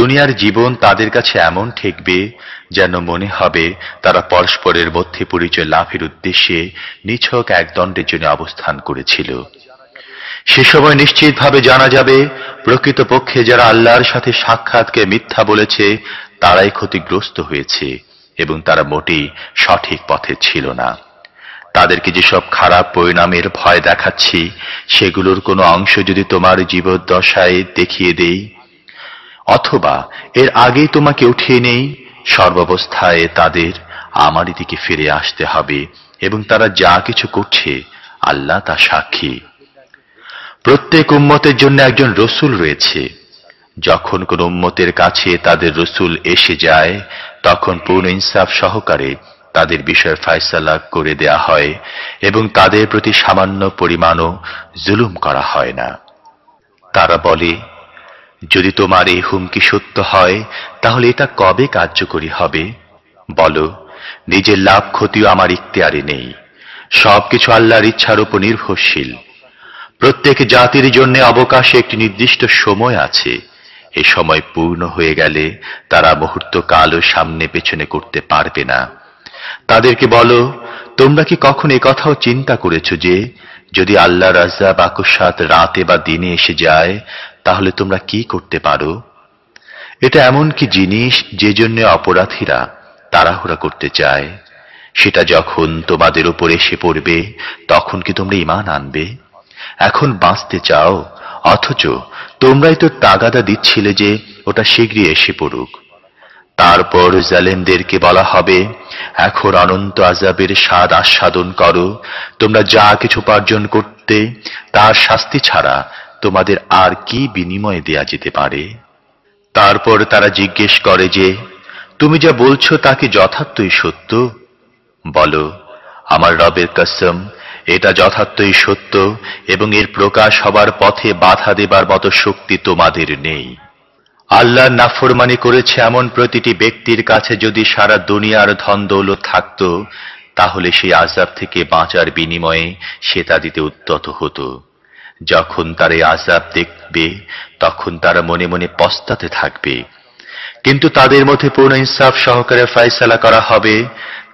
দুনিয়ার জীবন তাদের কাছে এমন ঠেকবে যেন মনে হবে তারা পরস্পরের মধ্যে পরিচয় লাভের উদ্দেশ্যে নিছক এক দণ্ডের জন্য অবস্থান করেছিল। সে সময় নিশ্চিতভাবে জানা যাবে, প্রকৃতপক্ষে যারা আল্লাহর সাথে সাক্ষাৎকে মিথ্যা বলেছে, তারাই ক্ষতিগ্রস্ত হয়েছে এবং তারা মোটেই সঠিক পথে ছিল না। তাদেরকে যেসব খারাপ পরিণামের ভয় দেখাচ্ছি, সেগুলোর কোনো অংশ যদি তোমার জীবদ্দশায় দেখিয়ে দেই অথবা এর আগেই তোমাকে উঠিয়ে নেই, সর্বাবস্থায় তাদের আমারই দিকে ফিরে আসতে হবে এবং তারা যা কিছু করছে, আল্লাহ তা সাক্ষী। প্রত্যেক উম্মতের জন্য একজন রসুল রয়েছে। যখন কোন উম্মতের কাছে তাদের রসুল এসে যায়, তখন পূর্ণ ইনসাফ সহকারে তাদের বিষয় ফায়সালা করে দেয়া হয় এবং তাদের প্রতি সামান্য পরিমাণও জুলুম করা হয় না। তারা বলে যদি তোমার এই হুমকি সত্য হয়, তাহলে এটা কবে কার্যকরী হবে? বলো, নিজের লাভ ক্ষতিও আমার ইখতিয়ারে নেই। সবকিছু আল্লাহর ইচ্ছার উপর নির্ভরশীল। প্রত্যেক জাতির জন্য অবকাশে একটি নির্দিষ্ট সময় আছে। এ সময় পূর্ণ হয়ে গেলে তারা মুহূর্ত কালও সামনে পেছনে করতে পারবে না। তাদেরকে বলো, তোমরা কি কখন কথাও চিন্তা করেছ যে, যদি আল্লাহ রাজা বাকুসাত রাতে বা দিনে এসে যায় তাহলে তোমরা কি করতে পারো? এটা এমন কি জিনিস যে জন্য অপরাধীরা তাড়াহুড়া করতে চায়? সেটা যখন তোমাদের উপর এসে পড়বে, তখন কি তোমরা ইমান আনবে? এখন বাঁচতে চাও, অথচ তোমরাই তো তাগাদা দিচ্ছিলে যে ওটা শীঘ্রই এসে পড়ুক। তারপর জালেমদেরকে বলা হবে, এখন অনন্ত আজাবের স্বাদ আস্বাদন করো। তোমরা যা কিছু উপার্জন করতে, তার শাস্তি ছাড়া তোমাদের আর কি বিনিময়ে দেয়া যেতে পারে? তারপর তারা জিজ্ঞেস করে যে, তুমি যা বলছো তা কি যথার্থই সত্য? বলো, আমার রবের কসম, এটা যথার্থই সত্য এবং এর প্রকাশ হবার পথে বাধা দেবার মতো শক্তি তোমাদের নেই। আল্লাহ নাফরমানি করেছে এমন প্রতিটি ব্যক্তির কাছে যদি সারা দুনিয়ার ধন দৌলত থাকত, তাহলে সেই আজাব থেকে বাঁচার বিনিময়ে সে তা দিতে উদ্যত হতো। যখন তার এই আজাব দেখবে, তখন তারা মনে মনে পস্তাতে থাকবে। কিন্তু তাদের মধ্যে পূর্ণ ইনসাফ সহকারে ফয়সালা করা হবে,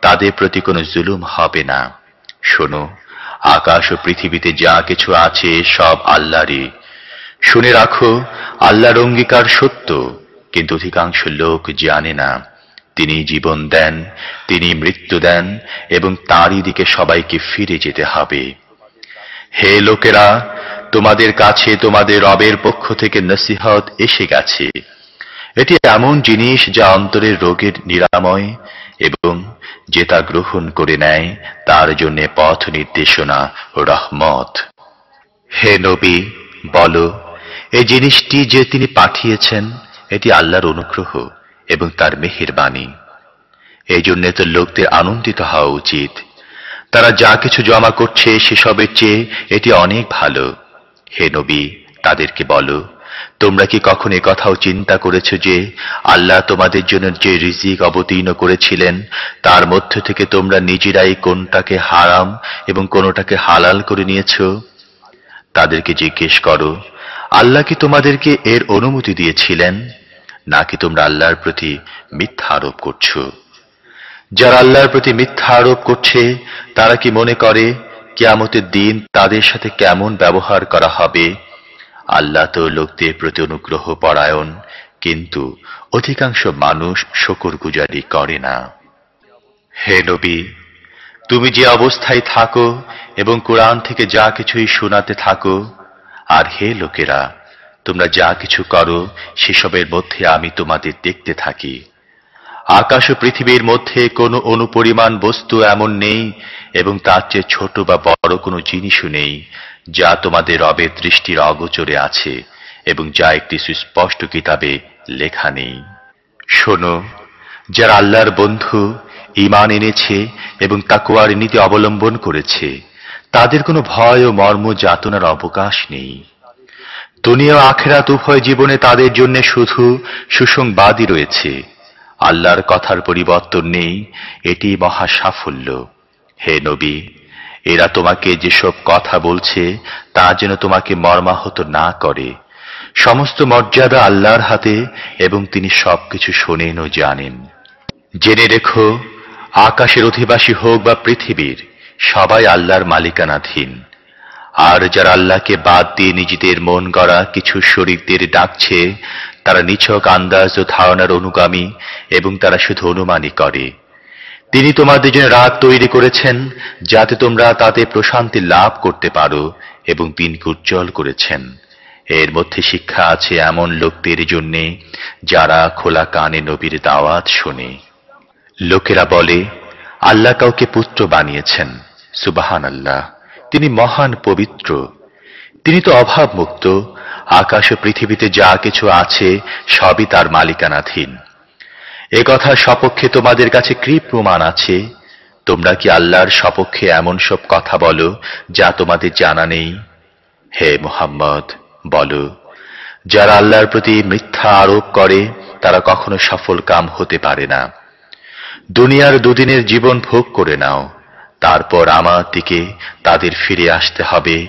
তাদের প্রতি কোনো জুলুম হবে না। শোনো, আকাশ ও পৃথিবীতে যা কিছু আছে সব আল্লাহরই। শুনে রাখো, আল্লাহর অঙ্গীকার সত্য, কিন্তু অধিকাংশ লোক জানে না। তিনি জীবন দেন, তিনি মৃত্যু দেন, এবং তাঁরই দিকে সবাইকে ফিরে যেতে হবে। হে লোকেরা, তোমাদের কাছে তোমাদের রবের পক্ষ থেকে নসিহত এসে গেছে। এটি এমন জিনিস যা অন্তরের রোগের নিরাময় এবং যে তা গ্রহণ করে নেয়, তার জন্য পথ নির্দেশনা রহমত। হে নবী, বলো এই জিনিসটি যে তিনি পাঠিয়েছেন, এটি আল্লাহর অনুগ্রহ এবং তার মেহের বাণী এই জন্যে তো লোকদের আনন্দিত হওয়া উচিত। তারা যা কিছু জমা করছে সেসবের চেয়ে এটি অনেক ভালো। হে নবী, তাদেরকে বলো, তোমরা কি কখন কথাও চিন্তা করেছ যে আল্লাহ তোমাদের জন্য যে রিজিক অবতীর্ণ করেছিলেন, তার মধ্য থেকে তোমরা নিজেরাই কোনটাকে হারাম এবং কোনটাকে হালাল করে নিয়েছ? তাদেরকে জিজ্ঞেস করো, আল্লাহ কি তোমাদেরকে এর অনুমতি দিয়েছিলেন? নাকি তোমরা আল্লাহর প্রতি মিথ্যা আরোপ করছ? যারা আল্লাহর প্রতি মিথ্যা আরোপ করছে, তারা কি মনে করে কেয়ামতের দিন তাদের সাথে কেমন ব্যবহার করা হবে? আল্লাহ তো লোকদের প্রতি অনুগ্রহ পরায়ণ, কিন্তু অধিকাংশ মানুষ শকর গুজারি করে না। হে নবী, তুমি যে অবস্থায় থাকো এবং কোরআন থেকে যা কিছুই শোনাতে থাকো, আর হে লোকেরা, তোমরা যা কিছু করো, সেসবের মধ্যে আমি তোমাদের দেখতে থাকি। আকাশ ও পৃথিবীর মধ্যে কোনো অনুপরিমাণ বস্তু এমন নেই, এবং তার চেয়ে ছোট বা বড় কোনো জিনিসও নেই, যা তোমাদের রবের দৃষ্টির অগোচরে আছে, এবং যা একটি সুস্পষ্ট কিতাবে লেখা নেই। শোনো, যারা আল্লাহর বন্ধু ইমান এনেছে এবং তাকুয়ার নীতি অবলম্বন করেছে, তাদের কোনো ভয় ও মর্ম যাতনার অবকাশ নেই। দুনিয়া আখেরাত উভয় জীবনে তাদের জন্য শুধু সুসংবাদই রয়েছে আল্লাহর কথার পরিবর্তন নেই, এটি মহা সাফল্য। হে নবী, এরা তোমাকে যেসব কথা বলছে, তা যেন তোমাকে মর্মাহত না করে। সমস্ত মর্যাদা আল্লাহর হাতে এবং তিনি সবকিছু শোনেন ও জানেন। জেনে রেখো, আকাশের অধিবাসী হোক বা পৃথিবীর, সবাই আল্লাহর মালিকানাধীন। আর যারা আল্লাহকে বাদ দিয়ে নিজেদের মন গড়া কিছু শরীরদের ডাকছে, তারা নিছক আন্দাজ ও ধারণার অনুগামী এবং তারা শুধু অনুমানই করে। তিনি তোমাদের জন্য রাত তৈরি করেছেন, যাতে তোমরা তাতে প্রশান্তি লাভ করতে পারো এবং দিনকে উজ্জ্বল করেছেন। এর মধ্যে শিক্ষা আছে এমন লোকদের জন্যে, যারা খোলা কানে নবীর দাওয়াত শোনে। লোকেরা বলে, আল্লাহ কাউকে পুত্র বানিয়েছেন। সুবাহান আল্লাহ তিনি মহান পবিত্র। তিনি তো অভাবমুক্ত। আকাশ ও পৃথিবীতে যা কিছু আছে, সবই তার মালিকানাধীন। এ কথা সপক্ষে তোমাদের কাছে কি প্রমাণ আছে? তোমরা কি আল্লাহর সপক্ষে এমন সব কথা বলো, যা তোমাদের জানা নেই? হে মোহাম্মদ, বলো, যারা আল্লাহর প্রতি মিথ্যা আরোপ করে, তারা কখনো সফল কাম হতে পারে না। দুনিয়ার দুদিনের জীবন ভোগ করে নাও। তারপর আমার দিকে তাদের ফিরে আসতে হবে।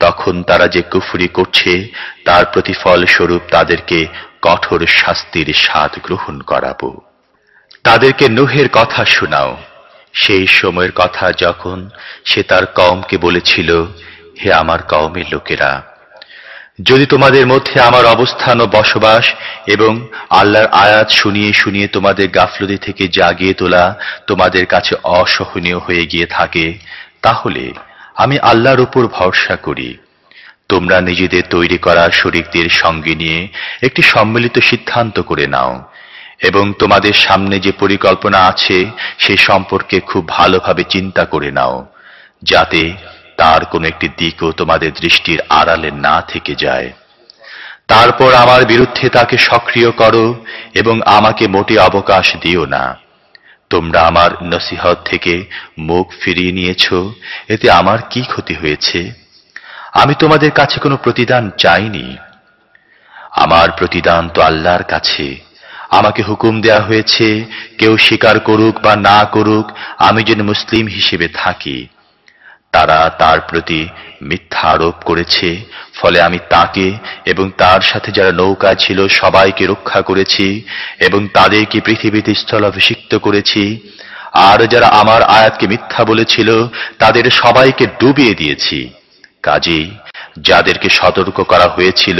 তখন তারা যে কুফুরি করছে, তার প্রতিফল স্বরূপ তাদেরকে কঠোর শাস্তির স্বাদ গ্রহণ করাব। তাদেরকে নুহের কথা শোনাও। সেই সময়ের কথা যখন সে তার কমকে বলেছিল, হে আমার কওমের লোকেরা যদি তোমাদের মধ্যে আমার অবস্থান ও বসবাস এবং আল্লাহর আয়াত শুনিয়ে শুনিয়ে তোমাদের গাফলতি থেকে জাগিয়ে তোলা তোমাদের কাছে অসহনীয় হয়ে গিয়ে থাকে, তাহলে আমি আল্লাহর উপর ভরসা করি। তোমরা নিজেদের তৈরি করা শরিকদের সঙ্গে নিয়ে একটি সম্মিলিত সিদ্ধান্ত করে নাও, এবং তোমাদের সামনে যে পরিকল্পনা আছে সে সম্পর্কে খুব ভালোভাবে চিন্তা করে নাও, যাতে তার কোন একটি দিকও তোমাদের দৃষ্টির আড়ালে না থেকে যায়। তারপর আমার বিরুদ্ধে তাকে সক্রিয় করো এবং আমাকে মোটে অবকাশ দিও না। তোমরা আমার নসিহত থেকে মুখ ফিরিয়ে নিয়েছ, এতে আমার কি ক্ষতি হয়েছে? আমি তোমাদের কাছে কোনো প্রতিদান চাইনি। আমার প্রতিদান তো আল্লাহর কাছে। আমাকে হুকুম দেয়া হয়েছে, কেউ স্বীকার করুক বা না করুক, আমি যেন মুসলিম হিসেবে থাকি। তারা তার প্রতি মিথ্যা আরোপ করেছে, ফলে আমি তাকে এবং তার সাথে যারা নৌকা ছিল সবাইকে রক্ষা করেছি এবং তাদেরকে পৃথিবীতে স্থলাভিষিক্ত করেছি। আর যারা আমার আয়াতকে মিথ্যা বলেছিল, তাদের সবাইকে ডুবিয়ে দিয়েছি। কাজেই যাদেরকে সতর্ক করা হয়েছিল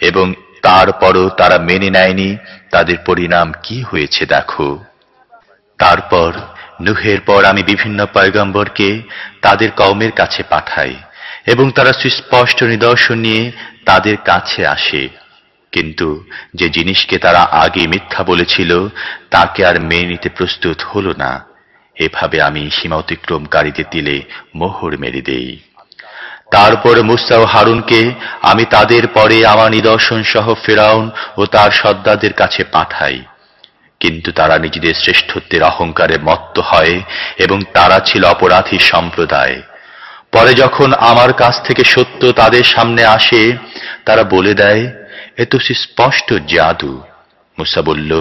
এবং তারপরও তারা মেনে নেয়নি, তাদের পরিণাম কি হয়েছে দেখো। তারপর নুহের পর আমি বিভিন্ন পয়গম্বরকে তাদের কওমের কাছে পাঠাই এবং তারা সুস্পষ্ট নিদর্শন নিয়ে তাদের কাছে আসে। কিন্তু যে জিনিসকে তারা আগে মিথ্যা বলেছিল, তাকে আর মেনে নিতে প্রস্তুত হল না। এভাবে আমি সীমা অতিক্রমকারীদের দিলে মোহর মেরে দেই। তারপর মুসা ও হারুনকে আমি তাদের পরে আমার নিদর্শন সহ ফেরাউন ও তার সর্দারদের কাছে পাঠাই। কিন্তু তারা নিজেদের শ্রেষ্ঠত্বের অহংকারে মত্ত হয় এবং তারা ছিল অপরাধী সম্প্রদায়। পরে যখন আমার কাছ থেকে সত্য তাদের সামনে আসে, তারা বলে দেয়, এ তো স্পষ্ট জাদু। মুসা বলল,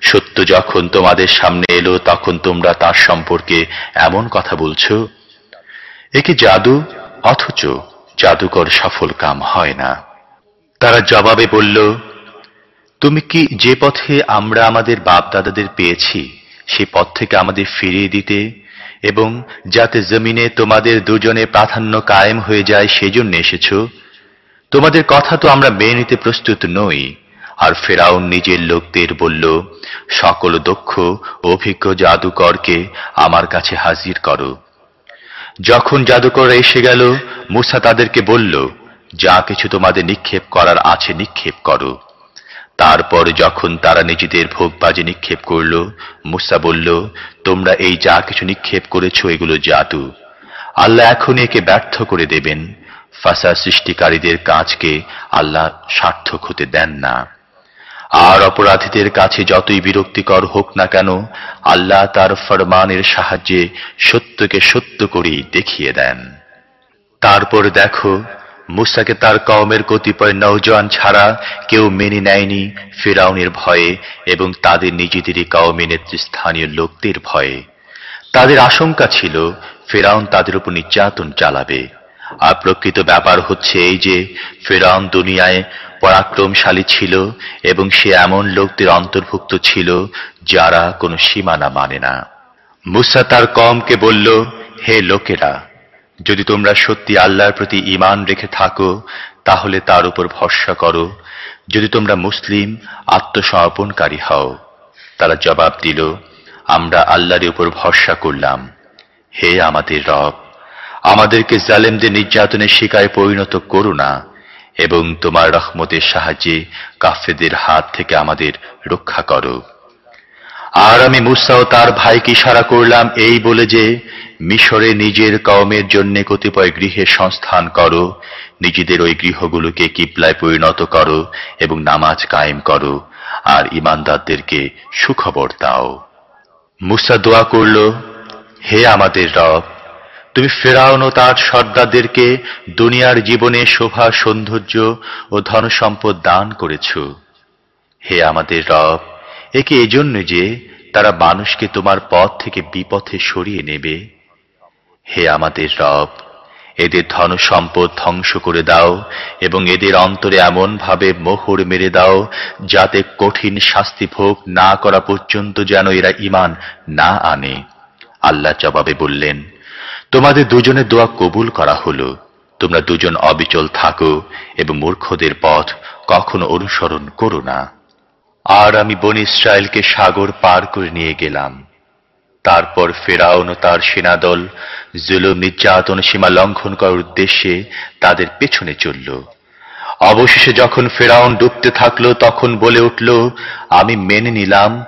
সত্য যখন তোমাদের সামনে এলো, তখন তোমরা তার সম্পর্কে এমন কথা বলছো একে জাদু? অথচ জাদুকর সফল কাম হয় না। তারা জবাবে বলল তুমি কি যে পথে আমরা আমাদের বাপ দাদাদের পেয়েছি, সে পথ থেকে আমাদের ফিরিয়ে দিতে, এবং যাতে জমিনে তোমাদের দুজনে প্রাধান্য কায়েম হয়ে যায় সেজন্য এসেছ? তোমাদের কথা তো আমরা মেনে নিতে প্রস্তুত নই। আর ফেরাউন নিজের লোকদের বলল, সকল দক্ষ অভিজ্ঞ জাদুকরকে আমার কাছে হাজির করো। যখন জাদুকর এসে গেল, মুসা তাদেরকে বলল, যা কিছু তোমাদের নিক্ষেপ করার আছে নিক্ষেপ করো। তারপর যখন তারা নিজেদের ভোগবাজি নিক্ষেপ করল, মুসা বলল, তোমরা এই যা কিছু নিক্ষেপ করেছ, এগুলো জাদু। আল্লাহ এখন একে ব্যর্থ করে দেবেন। ফাসা সৃষ্টিকারীদের কাজকে আল্লাহ সার্থক হতে দেন না। আর অপরাধীদের কাছে যতই বিরক্তিকর হোক না কেন, আল্লাহ তার ফরমানের সাহায্যে সত্যকে সত্য করেই দেখিয়ে দেন। তারপর দেখো মুসাকে তার কওমের কতিপয় নৌজওয়ান ছাড়া কেউ মেনে নেয়নি ফেরাউনের ভয়ে এবং তাদের নিজেদেরই কওমে নেতৃস্থানীয় লোকদের ভয়ে। তাদের আশঙ্কা ছিল ফেরাউন তাদের উপর নির্যাতন চালাবে। আর প্রকৃত ব্যাপার হচ্ছে এই যে ফেরাউন দুনিয়ায় পরাক্রমশালী ছিল এবং সে এমন লোকদের অন্তর্ভুক্ত ছিল যারা কোনো সীমানা মানে না। মুসা তার কমকে বলল, হে লোকেরা যদি তোমরা সত্যি আল্লাহর প্রতি ঈমান রেখে থাকো, তাহলে তার উপর ভরসা করো। যদি তোমরা মুসলিম, আত্মসমর্পণকারী হও, তারা জবাব দিল, আমরা আল্লাহর উপর ভরসা করলাম। হে আমাদের রব, আমাদেরকে জালেমদের নির্যাতনের শিকায় পরিণত করো না, এবং তোমার রহমতের সাহায্যে কাফেদের হাত থেকে আমাদের রক্ষা করো। আর আমি মুসা ও তার ভাইকে ইশারা করলাম এই বলে যে, মিশরে নিজের কওমের জন্য কতিপয় গৃহের সংস্থান করো, নিজেদের ওই গৃহগুলোকে কিবলায় পরিণত করো এবং নামাজ কায়েম করো, আর ইমানদারদেরকে সুখবর দাও। মুসা দোয়া করল, হে আমাদের রব, তুমি ফেরাউন ও তার সর্দারদেরকে দুনিয়ার জীবনে শোভা, সৌন্দর্য ও ধনসম্পদ দান করেছ। হে আমাদের রব একে এজন্য যে তারা মানুষকে তোমার পথ থেকে বিপথে সরিয়ে নেবে। হে আমাদের রব, এদের ধন সম্পদ ধ্বংস করে দাও এবং এদের অন্তরে এমন ভাবে মোহর মেরে দাও যাতে কঠিন শাস্তি ভোগ না করা পর্যন্ত যেন এরা ইমান না আনে। আল্লাহ জবাবে বললেন, তোমাদের দুজনের দোয়া কবুল করা হলো। তোমরা দুজন অবিচল থাকো এবং মূর্খদের পথ কখনো অনুসরণ করো না। আর আমি বন ইসরায়েলকে সাগর পার করে নিয়ে গেলাম। তারপর ফেরাউন ও তার সেনাদল জুলুম, নির্যাতন সীমা লঙ্ঘন করার উদ্দেশ্যে তাদের পেছনে চলল। অবশেষে যখন ফেরাউন ডুবতে থাকল, তখন বলে উঠল, আমি মেনে নিলাম,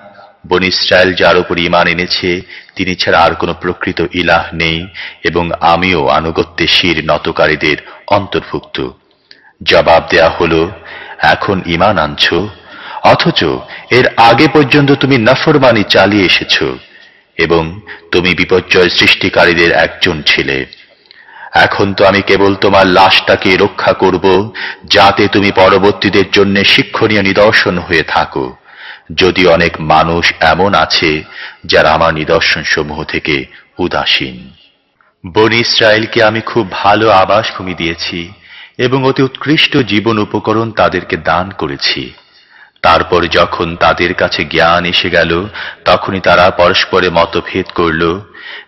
বন ইসরায়েল যার উপর ইমান এনেছে, তিনি ছাড়া আর কোনো প্রকৃত ইলাহ নেই এবং আমিও আনুগত্যে শির নতকারীদের অন্তর্ভুক্ত। জবাব দেয়া হল, এখন ইমান আনছো অথচ এর আগে পর্যন্ত তুমি নফরমানি চালিয়ে এসেছ এবং তুমি বিপর্যয় সৃষ্টিকারীদের একজন ছিলে। এখন তো আমি কেবল তোমার লাশটাকে রক্ষা করব, যাতে তুমি পরবর্তীদের জন্য শিক্ষণীয় নিদর্শন হয়ে থাকো। যদি অনেক মানুষ এমন আছে, যারা আমার নিদর্শন সমূহ থেকে উদাসীন। বনি ইসরায়েলকে আমি খুব ভালো আবাসভূমি দিয়েছি এবং অতি উৎকৃষ্ট জীবন উপকরণ তাদেরকে দান করেছি। তারপর যখন তাদের কাছে জ্ঞান এসে গেল, তখনই তারা পরস্পরে মতভেদ করল।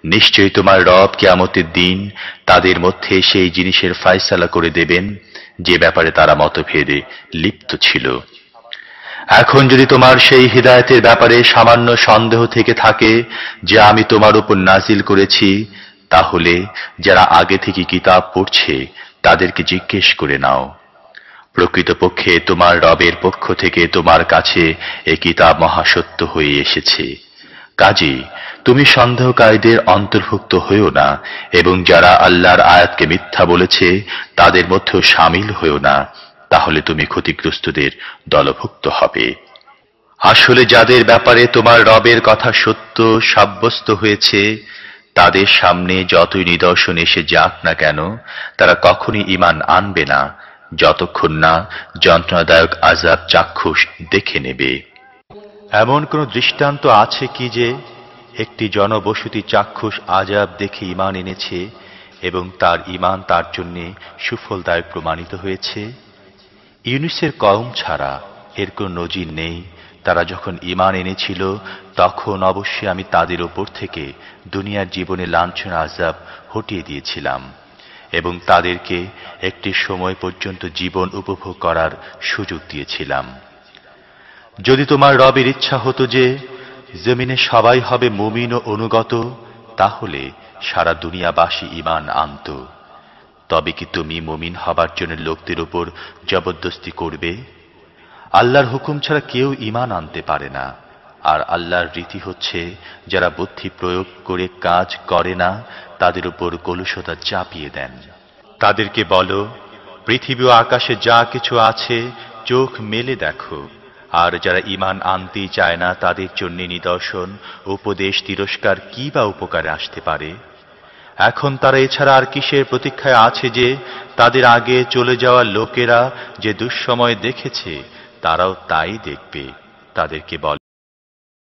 নিশ্চয়ই তোমার রব কেয়ামতের দিন তাদের মধ্যে সেই জিনিসের ফায়সালা করে দেবেন, যে ব্যাপারে তারা মতভেদে লিপ্ত ছিল। এখন যদি তোমার সেই হৃদায়তের ব্যাপারে সামান্য সন্দেহ থেকে থাকে যে আমি তোমার উপর নাজিল করেছি, তাহলে যারা আগে থেকে কিতাব পড়ছে তাদেরকে জিজ্ঞেস করে নাও। প্রকৃতপক্ষে তোমার রবের পক্ষ থেকে তোমার কাছে এ কিতাব মহাসত্য হয়ে এসেছে। কাজী, তুমি সন্দেহকারীদের অন্তর্ভুক্ত হয়েও না এবং যারা আল্লাহর আয়াতকে মিথ্যা বলেছে, তাদের মধ্যেও সামিল হয়েও না। তাহলে তুমি ক্ষতিগ্রস্তদের দলভুক্ত হবে। আসলে যাদের ব্যাপারে তোমার রবের কথা সত্য সাব্যস্ত হয়েছে, তাদের সামনে যতই নিদর্শন এসে যাক না কেন, তারা কখনই ইমান আনবে না। যতক্ষণ না যন্ত্রণাদায়ক আজাব চাক্ষুষ দেখে নেবে। এমন কোন দৃষ্টান্ত আছে কি যে একটি জনবসতি চাক্ষুষ আজাব দেখে ইমান এনেছে এবং তার ইমান তার জন্য সুফলদায়ক প্রমাণিত হয়েছে? ইউনিসের কম ছাড়া এর কোন নজির নেই। তারা যখন ইমান এনেছিল, তখন অবশ্যই আমি তাদের ওপর থেকে দুনিয়ার জীবনে লাঞ্ছনা আজাব হটিয়ে দিয়েছিলাম। এবং তাদেরকে একটি সময় পর্যন্ত জীবন উপভোগ করার সুযোগ দিয়েছিলাম। যদি তোমার রবের ইচ্ছা হতো যে জমিনে সবাই হবে মুমিন ও অনুগত, তাহলে সারা দুনিয়াবাসী ইমান আনত। তবে কি তুমি মুমিন হবার জন্য লোকদের উপর জবরদস্তি করবে? আল্লাহর হুকুম ছাড়া কেউ ইমান আনতে পারে না। আর আল্লাহর রীতি হচ্ছে, যারা বুদ্ধি প্রয়োগ করে কাজ করে না, তাদের উপর কলুষতা চাপিয়ে দেন। তাদেরকে বলো, পৃথিবী আকাশে যা কিছু আছে, চোখ মেলে দেখো। আর যারা ইমান আনতেই চায় না, তাদের জন্য নিদর্শন, উপদেশ, তিরস্কার কি বা উপকারে আসতে পারে? এখন তারা এছাড়া আর কিসের প্রতীক্ষায় আছে যে, তাদের আগে চলে যাওয়া লোকেরা যে দুঃসময় দেখেছে, তারাও তাই দেখবে। তাদেরকে বল